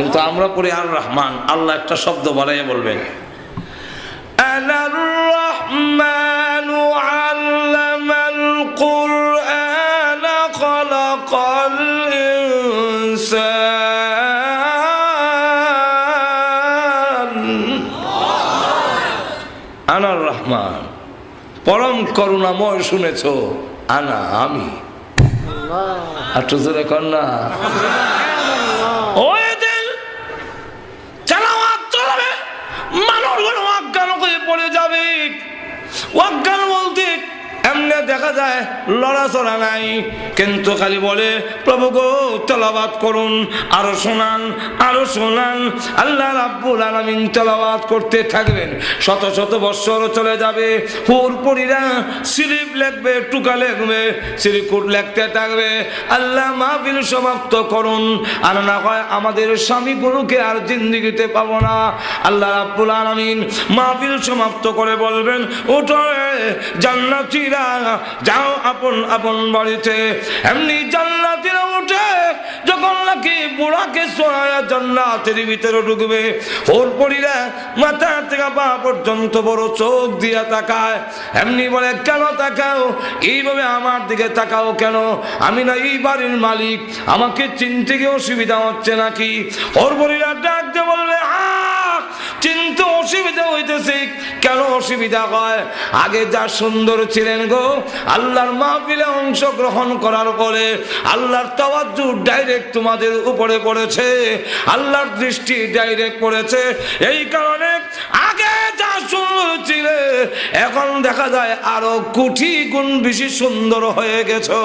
কিন্তু আমরা পড়ি আর রহমান আল্লাহ একটা শব্দ বাড়াইয়া বলবেন। আনার রহমান আল্লামাল কুরআন খলাকাল ইনসান আনার রহমান পরম করুণাময় শুনেছ আনা আমি। জোরে ওই পড়ে যাবে। অজ্ঞান বলতে দেখা যায়, লড়াচড়া নাই। কিন্তু খালি বলে, প্রভু গো তেলাবাদ করুন, আরও শোনান আরও শোনান। আল্লাহ রাব্বুল আলামিন তেলাবাদ করতে থাকবেন। শত শত বৎসর চলে যাবে। হুরপুরিরা স্লিপ লিখবে, টুকা লিখবে, সিরিকুট লিখতে থাকবে। আল্লাহ মাহফিল সমাপ্ত করুন। আর না হয় আমাদের স্বামী গুরুকে আর জিন্দিগিতে পাবো না। আল্লাহ রাব্বুল আলামিন মাহফিল সমাপ্ত করে বলবেন, ওঠো রে, জান্নাতীরা। যাও আপন আপন বাড়িতে। এমনি জান্নাতীরা উঠে যখন নাকি বুড়াকে সোয়া জান্নাতের ভিতরে ঢুকবে, ওর পরিরা মাথা থেকে পা পর্যন্ত বড় চোখ দিয়া তাকায়। এমনি বলে, কেন তাকাও? এইভাবে আমার দিকে তাকাও কেন? আমি না এই বাড়ির মালিক। আমাকে চিনতে গিয়ে অসুবিধা হচ্ছে নাকি? ওর পরিরা অসুবিধা হইতেছে। কেন অসুবিধা হয়? আগে যা সুন্দর ছিলেন গো, আল্লাহর মাহফিলে অংশগ্রহণ করার পরে আল্লাহর তাওয়াজ্জু ডাইরেক্ট তোমাদের উপরে পড়েছে, আল্লাহর দৃষ্টি ডাইরেক্ট পড়েছে। এই কারণে আগে যা সুন্দর ছিলে, এখন দেখা যায় আরও কোটি গুণ বেশি সুন্দর হয়ে গেছো।